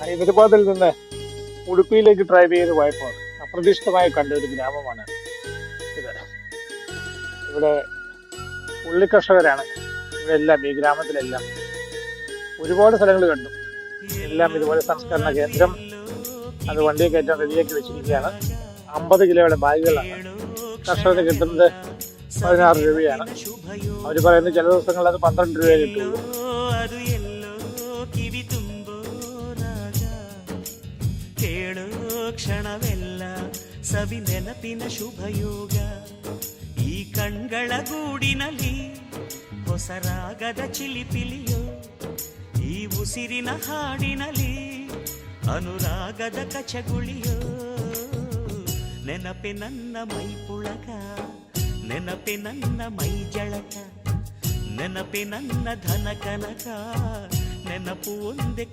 ഹൈദരാബാദിൽ നിന്ന് ഉടുപ്പിയിലേക്ക് ഡ്രൈവ് ചെയ്ത് പോയപ്പോൾ അപ്രതീക്ഷിതമായി കണ്ട ഒരു ഗ്രാമമാണ് ഇത്. ഇവിടെ ഉള്ളി കർഷകരാണ്. ഇവിടെ എല്ലാം ഈ ഗ്രാമത്തിലെല്ലാം ഒരുപാട് സ്ഥലങ്ങൾ കണ്ടു. എല്ലാം ഇതുപോലെ സംസ്കരണ കേന്ദ്രം അത് വണ്ടി കയറ്റാൻ റെഡിയാക്കി വെച്ചിരിക്കുകയാണ്. അമ്പത് കിലോയുടെ ബാഗുകളാണ് കർഷകർക്ക് കിട്ടുന്നത്. പതിനാറ് രൂപയാണ്. അവർ പറയുന്നത് ചില ദിവസങ്ങളിൽ അത് പന്ത്രണ്ട് രൂപയെ കിട്ടുള്ളൂ ಕೇಳೋ ಕ್ಷಣವೆಲ್ಲ ಸವಿ ನೆನಪಿನ ಶುಭಯೋಗ. ಈ ಕಣ್ಗಳ ಗೂಡಿನಲ್ಲಿ ಹೊಸರಾಗದ ಚಿಲಿಪಿಲಿಯೋ, ಈ ಉಸಿರಿನ ಹಾಡಿನಲ್ಲಿ ಅನುರಾಗದ ಕಚಗುಳಿಯೋ. ನೆನಪೆ ನನ್ನ ಮೈ ಪುಳಕ ನೆನಪೆ ನನ್ನ ಮೈ ಜಳಕ ನೆನಪೆ ನನ್ನ ಧನ ಕನಕ ನೆನಪು ಒಂದೇ